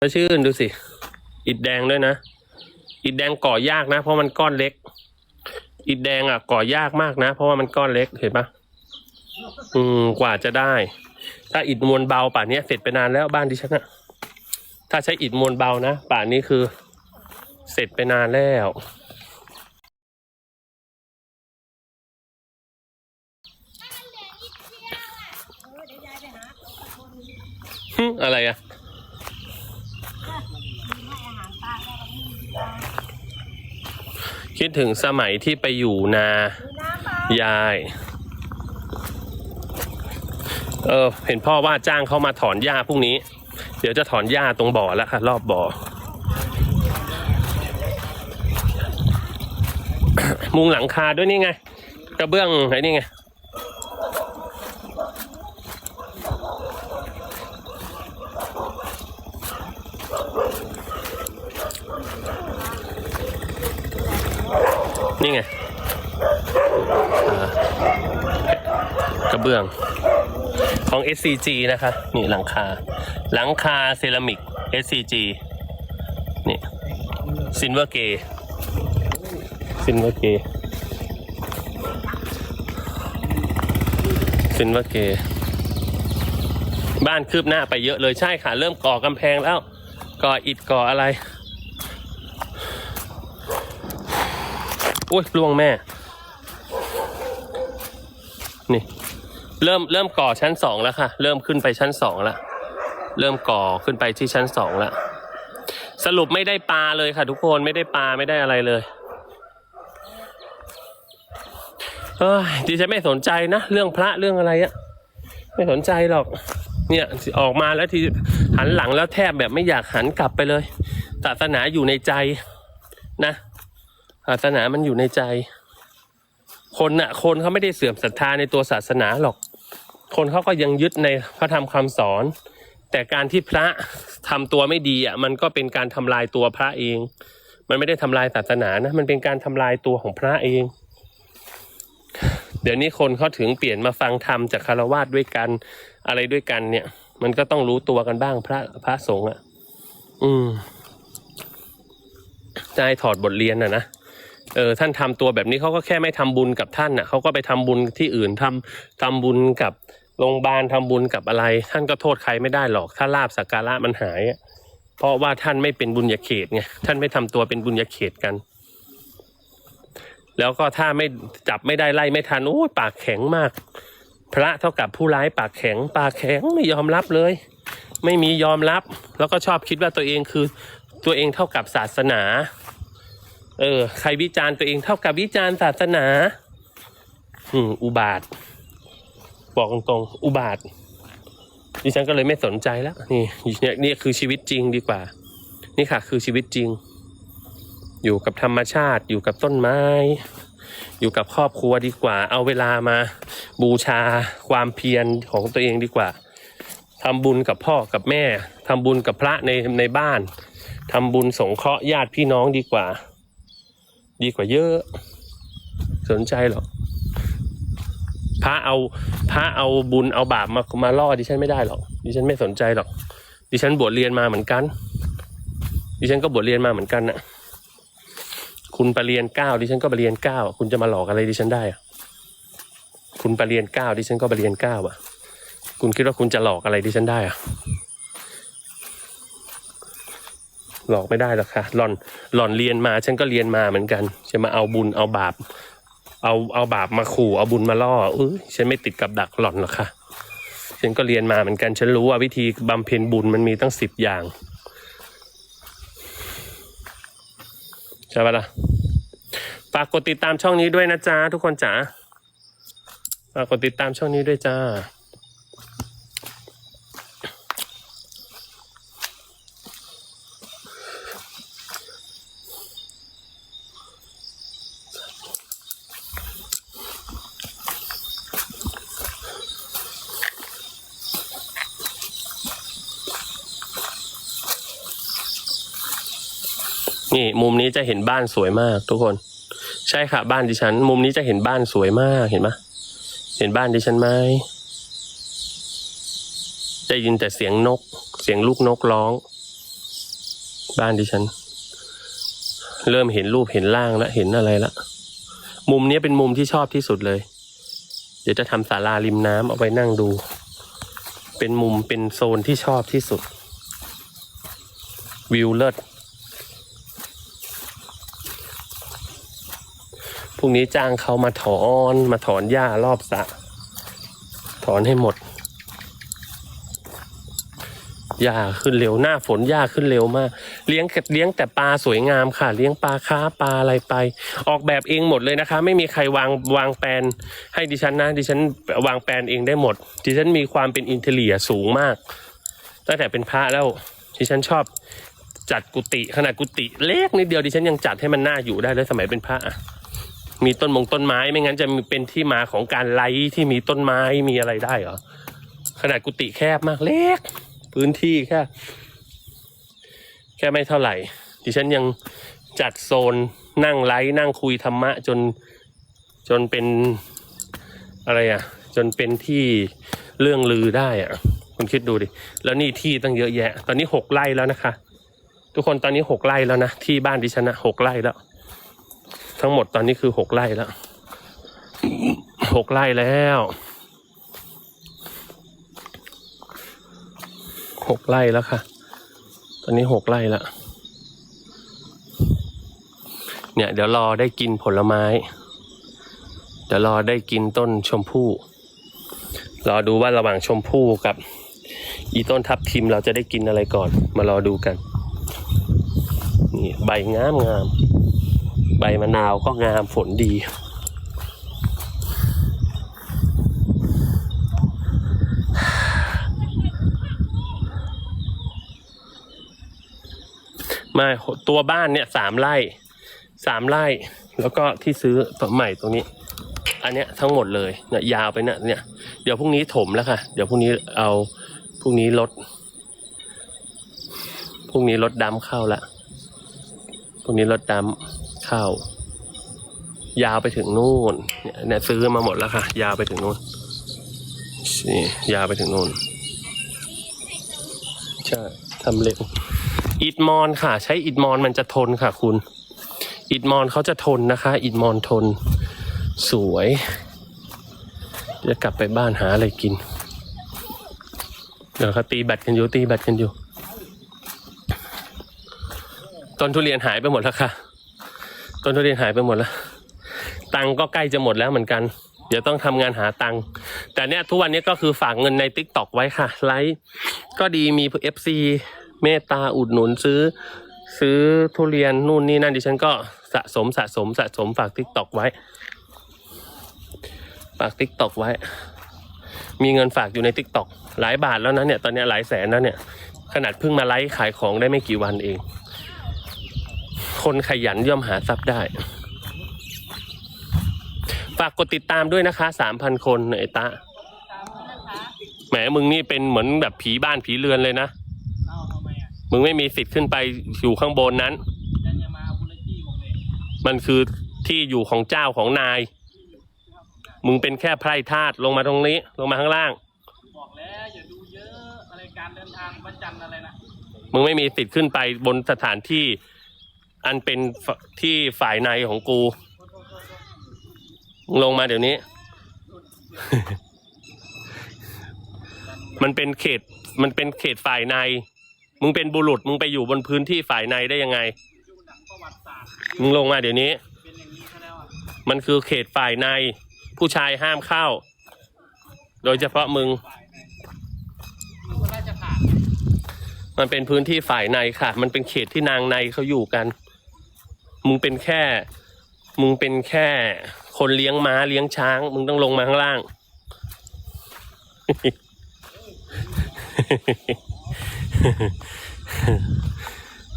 แล้วชื่นดูสิ อิฐแดงด้วยนะ อิฐแดงก่อยากนะ เพราะมันก้อนเล็ก อิฐแดงอะ ก่อยากมากนะ เพราะว่ามันก้อนเล็กเห็นปะอืมกว่าจะได้ ถ้าอิฐมวลเบาป่านนี้เสร็จไปนานแล้วบ้านดิฉันอะถ้าใช้อิฐมวลเบานะป่านนี้คือ เสร็จไปนานแล้วอะไรอะ คิดถึงสมัยที่ไปอยู่นา ยาย เออ เห็นพ่อว่าจ้างเขามาถอนหญ้าพรุ่งนี้ เดี๋ยวจะถอนหญ้าตรงบ่อแล้วค่ะ รอบบ่อ มุงหลังคาด้วยนี่ไง กระเบื้องไอ้นี่ไง นี่ไงอ่ากระเบื้อง ของ SCG นะคะ นี่หลังคา หลังคาเซรามิก SCG นี่ซินเวอร์เกซินเวอร์เกซินเวอร์เกบ้านคืบหน้าไปเยอะเลยใช่ค่ะ เริ่มก่อกำแพงแล้ว ก่ออิฐก่ออะไรอุ้ยล่วงแม่ นี่ เริ่มเริ่มก่อชั้นสองแล้วค่ะ เริ่มขึ้นไปชั้นสองแล้วเริ่มก่อขึ้นไปที่ชั้นสองแล้วสรุปไม่ได้ปลาเลยค่ะ ทุกคนไม่ได้ปลาไม่ได้อะไรเลยเฮ้ยดิฉันไม่สนใจนะเรื่องพระเรื่องอะไรอะไม่สนใจหรอก เนี่ยออกมาแล้วทีหันหลังแล้วแทบแบบไม่อยากหันกลับไปเลยศาสนาอยู่ในใจนะศาสนามันอยู่ในใจ คนน่ะ คนเขาไม่ได้เสื่อมศรัทธาในตัวศาสนาหรอก คนเขาก็ยังยึดในพระธรรมคำสอน แต่การที่พระทำตัวไม่ดีอะมันก็เป็นการทำลายตัวพระเอง มันไม่ได้ทำลายศาสนานะมันเป็นการทำลายตัวของพระเอง เดี๋ยวนี้คนเขาถึงเปลี่ยนมาฟังธรรมจากคารวาสด้วยกันอะไรด้วยกันเนี่ย มันก็ต้องรู้ตัวกันบ้างพระพระสงฆ์อะ อืมจะให้ถอดบทเรียนอะนะเออท่านทำตัวแบบนี้เขาก็แค่ไม่ทำบุญกับท่านน่ะเขาก็ไปทำบุญที่อื่นทำทำบุญกับ โรงพยาบาลทำบุญกับอะไร ท่านก็โทษใครไม่ได้หรอก ถ้าลาบสักการะมันหาย เพราะว่าท่านไม่เป็นบุญญาเขตไงท่านไม่ทำตัวเป็นบุญญาเขตกัน แล้วก็ถ้าไม่จับไม่ได้ไล่ไม่ทันโอ้ยปากแข็งมาก พระเท่ากับผู้ร้ายปากแข็ง ปากแข็งไม่ยอมรับเลย ไม่มียอมรับ แล้วก็ชอบคิดว่าตัวเองคือตัวเองเท่ากับศาสนา เออ ใครวิจารณ์ตัวเองเท่ากับวิจารณ์ศาสนา อืมอุบาท บอกตรงๆ อุบาท ดิฉันก็เลยไม่สนใจแล้ว นี่เนี่ยนี่คือชีวิตจริงดีกว่า นี่ค่ะ คือชีวิตจริง อยู่กับธรรมชาติ อยู่กับต้นไม้ อยู่กับครอบครัวดีกว่า เอาเวลามา บูชาความเพียรของตัวเองดีกว่าทำบุญกับพ่อกับแม่ทำบุญกับพระในในบ้านทำบุญสงเคราะห์ญาติพี่น้องดีกว่า ดีกว่าเยอะ สนใจหรอ พระเอาพระเอาบุญเอาบาปมามาล่อดิฉันไม่ได้หรอก ดิฉันไม่สนใจหรอก ดิฉันบวชเรียนมาเหมือนกัน ดิฉันก็บวชเรียนมาเหมือนกันน่ะ คุณไปเรียนเก้าดิฉันก็ไปเรียนเก้าคุณจะมาหลอกอะไรดิฉันได้อะคุณไปเรียนเก้าดิฉันก็ไปเรียนเก้าอะ คุณคิดว่าคุณจะหลอกอะไรดิฉันได้อะหลอกไม่ได้หรอกค่ะหล่อนหล่อนเรียนมาฉันก็เรียนมาเหมือนกัน จะมาเอาบุญเอาบาป เอาเอาบาปมาขู่เอาบุญมาล่อเออฉันไม่ติดกับดักหล่อนหรอกค่ะ ฉันก็เรียนมาเหมือนกันฉันรู้ว่าวิธีบำเพ็ญบุญมันมีตั้งสิบอย่าง ใช่ปะล่ะฝากกดติดตามช่องนี้ด้วยนะจ๊ะทุกคนจ๋าฝากกดติดตามช่องนี้ด้วยจ้า นี่มุมนี้จะเห็นบ้านสวยมาก ทุกคน ใช่ค่ะ บ้านดิฉัน มุมนี้จะเห็นบ้านสวยมากเห็นไหมเห็นบ้านดิฉันไหมได้ยินแต่เสียงนก เสียงลูกนกร้อง บ้านดิฉัน เริ่มเห็นรูปเห็นร่างแล้วเห็นอะไรละมุมนี้เป็นมุมที่ชอบที่สุดเลย เดี๋ยวจะทำศาลาริมน้ำเอาไปนั่งดู เป็นมุมเป็นโซนที่ชอบที่สุด วิวเลิศ พรุ่งนี้จ้างเขามาถอนมาถอนหญ้ารอบสระถอนให้หมดหญ้าขึ้นเร็วหน้าฝนหญ้าขึ้นเร็วมาก เลี้ยงเลี้ยงแต่ปลาสวยงามค่ะ เลี้ยงปลาค้าปลาอะไรไป ออกแบบเองหมดเลยนะคะ ไม่มีใครวางวางแปลนให้ดิฉันนะดิฉันวางแปลนเองได้หมด ดิฉันมีความเป็นอินเทเลียสูงมาก ตั้งแต่เป็นพระแล้วดิฉันชอบจัดกุฏิขนาดกุฏิเล็กนิดเดียวดิฉันยังจัดให้มันน่าอยู่ได้เลยสมัยเป็นพระอะ มีต้นมงต้นไม้ไม่งั้นจะเป็นที่มาของการไล่ที่มีต้นไม้มีอะไรได้เหรอขนาดกุฏิแคบมากเล็ก พื้นที่แค่แค่ไม่เท่าไหร่ ดิฉันยังจัดโซนนั่งไลฟ์นั่งคุยธรรมะจนจนเป็นอะไรอะ จนเป็นที่เรื่องลือได้อะคุณคิดดูดิ แล้วนี่ที่ตั้งเยอะแยะ ตอนนี้หกไร่แล้วนะคะ ทุกคนตอนนี้หกไร่แล้วนะ ที่บ้านดิฉันนะหกไร่แล้ว ทั้งหมดตอนนี้คือหกไร่แล้วหกไร่แล้วหกไร่แล้วค่ะ ตอนนี้หกไร่แล้วเนี่ยเดี๋ยวรอได้กินผลไม้ เดี๋ยวรอได้กินต้นชมพู่รอดูว่าระหว่างชมพู่กับ อีต้นทับทิมเราจะได้กินอะไรก่อน มารอดูกัน นี่ใบงามงาม ใบมะนาวก็งามฝนดีม่ตัวบ้านเนี่ยสามไร่สามไร่ แล้วก็ที่ซื้อตัวใหม่ตรงนี้ อันเนี้ยทั้งหมดเลยเนี่ยยาวไปเนี่ยเนี่ยเดี๋ยวพรุ่งนี้ถมแล้วค่ะ เดี๋ยวพรุ่งนี้เอาพรุ่งนี้รถพรุ่งนี้รถดำเข้าละพรุ่งนี้รถดำ เข้า ยาวไปถึงนู่นเนี่ยซื้อมาหมดแล้วค่ะ ยาวไปถึงนู่นนี่ยาวไปถึงนู่นใช่ทำเร็วอิดมอนค่ะ ใช้อิดมอนมันจะทนค่ะ คุณ อิดมอนเขาจะทนนะคะ อิดมอนทน สวย จะกลับไปบ้านหาอะไรกินเดี๋ยวเขาตีแบตกันอยู่ตีแบตกันอยู่ต้นทุเรียนหายไปหมดแล้วค่ะ ต้นทุเรียนหายไปหมดแล้ว ตังก็ใกล้จะหมดแล้วเหมือนกัน เดี๋ยวต้องทำงานหาตังแต่เนี้ยทุกวันนี้ก็คือฝากเงินในติ๊กตอกไว้ค่ะ ไลฟ์ก็ดีมีเอฟซีเมตตาอุดหนุนซื้อ ซื้อทุเรียนนู่นนี่นั่นดิฉันก็สะสมสะสมสะสมฝากติ๊กตอกไว้ ฝากติ๊กตอกไว้ มีเงินฝากอยู่ในติ๊กตอกหลายบาทแล้วนะเนี่ยตอนนี้หลายแสนแล้วเนี่ย ขนาดเพิ่งมาไลฟ์ขายของได้ไม่กี่วันเอง คนขยันย่อมหาทรัพย์ได้ ฝากกดติดตามด้วยนะคะสามพันคนไอ้ตาแหมมึงนี่เป็นเหมือนแบบผีบ้านผีเรือนเลยนะ มึงไม่มีสิทธิ์ขึ้นไปอยู่ข้างบนนั้น มันคือที่อยู่ของเจ้าของนาย มึงเป็นแค่ไพร่ทาสลงมาตรงนี้ ลงมาข้างล่าง บอกแล้วอย่าดูเยอะอะไรการเดินทางประจันอะไรนะ มึงไม่มีสิทธิ์ขึ้นไปบนสถานที่ อันเป็นที่ฝ่ายในของกูมึงลงมาเดี๋ยวนี้ มันเป็นเขต มันเป็นเขตฝ่ายใน มึงเป็นบุรุษ มึงไปอยู่บนพื้นที่ฝ่ายในได้ยังไง มึงลงมาเดี๋ยวนี้ มันคือเขตฝ่ายใน ผู้ชายห้ามเข้า โดยเฉพาะมึงมันเป็นพื้นที่ฝ่ายในค่ะ มันเป็นเขตที่นางในเขาอยู่กัน มึงเป็นแค่ มึงเป็นแค่ คนเลี้ยงม้าเลี้ยงช้าง มึงต้องลงมาข้างล่าง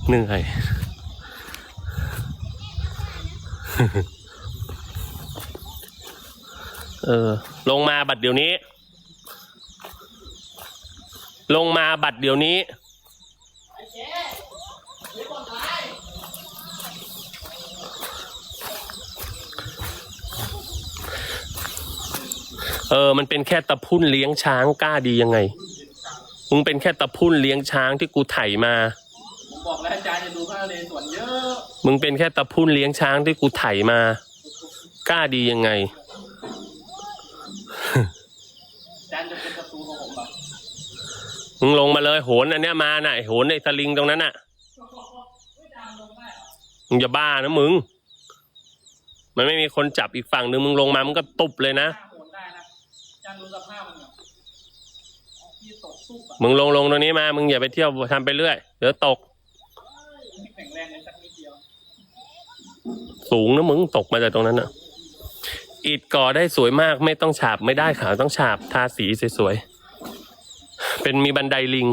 เหนื่อยเออ ลงมาบัดเดี๋ยวนี้ ลงมาบัดเดี๋ยวนี้ เออ มันเป็นแค่ตะพุ่นเลี้ยงช้างกล้าดียังไง มึงเป็นแค่ตะพุ่นเลี้ยงช้างที่กูไถมาบอกแล้วอาจารย์จะดูพระนเรศวรเยอะมึงเป็นแค่ตะพุ่นเลี้ยงช้างที่กูไถมา กล้าดียังไง อาจารย์จะเป็นศัตรูของผมเหรอมึงลงมาเลยโหนอันเนี้ยมาน่ะไอ้โหนไอ้สลิงตรงนั้นน่ะอาจารย์ลงได้เหรอมึงจะบ้านะมึง มันไม่มีคนจับอีกฝั่งนึงมึงลงมามึงก็ตุบเลยนะหน้าโหนได้นะ อาจารย์ดูสภาพมันเหรอพี่ตกซุปอะมึงลงลงตรงนี้มา มึงอย่าไปเที่ยวทำไปเรื่อย เดี๋ยวตก ไม่แข็งแรงเลยสักนิดเดียวสูงนะมึงตกมาจากตรงนั้นน่ะ อิฐก่อได้สวยมากไม่ต้องฉาบไม่ได้ขาวต้องฉาบทาสีสวยๆ เป็นมีบันไดลิง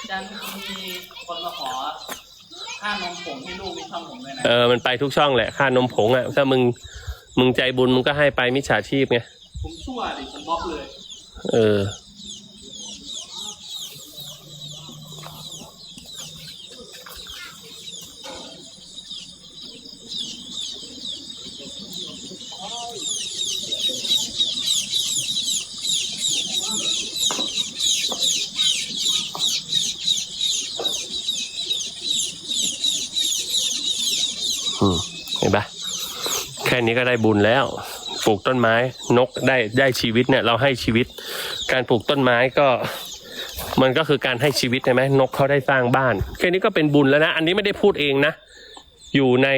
อาจารย์มีคนมาขอค่านมผงให้ลูกในช่องผมเลยนะ เออ มันไปทุกช่องแหละ ค่านมผงอะ ถ้ามึง มึงใจบุญมึงก็ให้ไปมิจฉาชีพไง ผมชั่วดิผมบล็อกเลย เออ อืม เห็นปะแค่นี้ก็ได้บุญแล้ว ลูกต้นไม้นกได้ได้ชีวิตเนี่ยเราให้ชีวิต การปลูกต้นไม้ก็ มันก็คือการให้ชีวิตใช่ไหมนกเขาได้สร้างบ้านแค่นี้ก็เป็นบุญแล้วนะอันนี้ไม่ได้พูดเองนะ อยู่ใน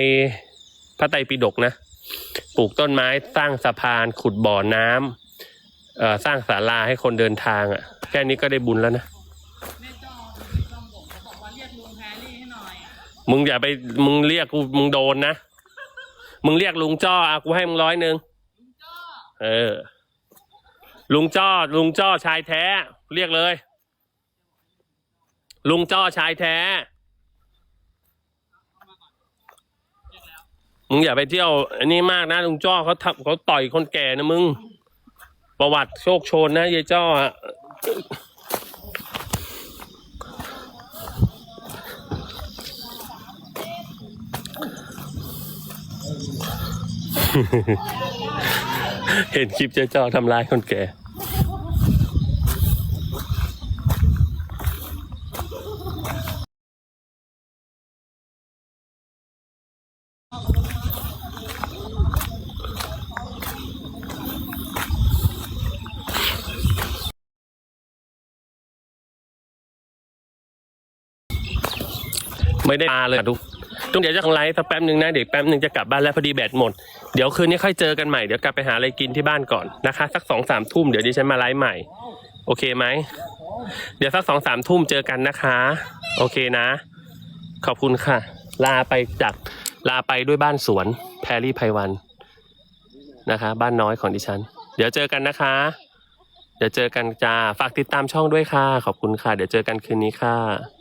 พระไตรปิฎกนะปลูกต้นไม้สร้างสะพานขุดบ่อน้ำเอ่อสร้างศาลาให้คนเดินทางอะแค่นี้ก็ได้บุญแล้วนะมึงอย่าไปมึงเรียกกูมึงโดนนะ มึงเรียกลุงจ้ออะกูให้มึงร้อยหนึ่ง เออ ลุงจ้อ ลุงจ้อชายแท้ เรียกเลย ลุงจ้อชายแท้ มึงอย่าไปเที่ยวอันนี้มากนะ ลุงจ้อเขาทำเขาต่อยคนแก่นะมึง ประวัติโชคโชนนะยายจ้ออะ เห็นคลิปเจ๊จอทำร้ายคนแก่ไม่ได้มาเลยอะทุก ทุกเดี๋ยวจะของไลฟ์สักแป๊บหนึ่งนะเดี๋ยวแป๊บหนึ่งจะกลับบ้านแล้วพอดีแบตหมด เดี๋ยวคืนนี้ค่อยเจอกันใหม่เดี๋ยวกลับไปหาอะไรกินที่บ้านก่อนนะคะสักสองสามทุ่มเดี๋ยวดิฉันมาไลฟ์ใหม่ โอเคไหมเดี๋ยวสักสองสามทุ่มเจอกันนะคะ โอเคนะ ขอบคุณค่ะ ลาไปจากลาไปด้วยบ้านสวนแพรรี่ไพวันนะคะ บ้านน้อยของดิฉัน เดี๋ยวเจอกันนะคะ เดี๋ยวเจอกันจ้าฝากติดตามช่องด้วยค่ะ ขอบคุณค่ะ เดี๋ยวเจอกันคืนนี้ค่ะ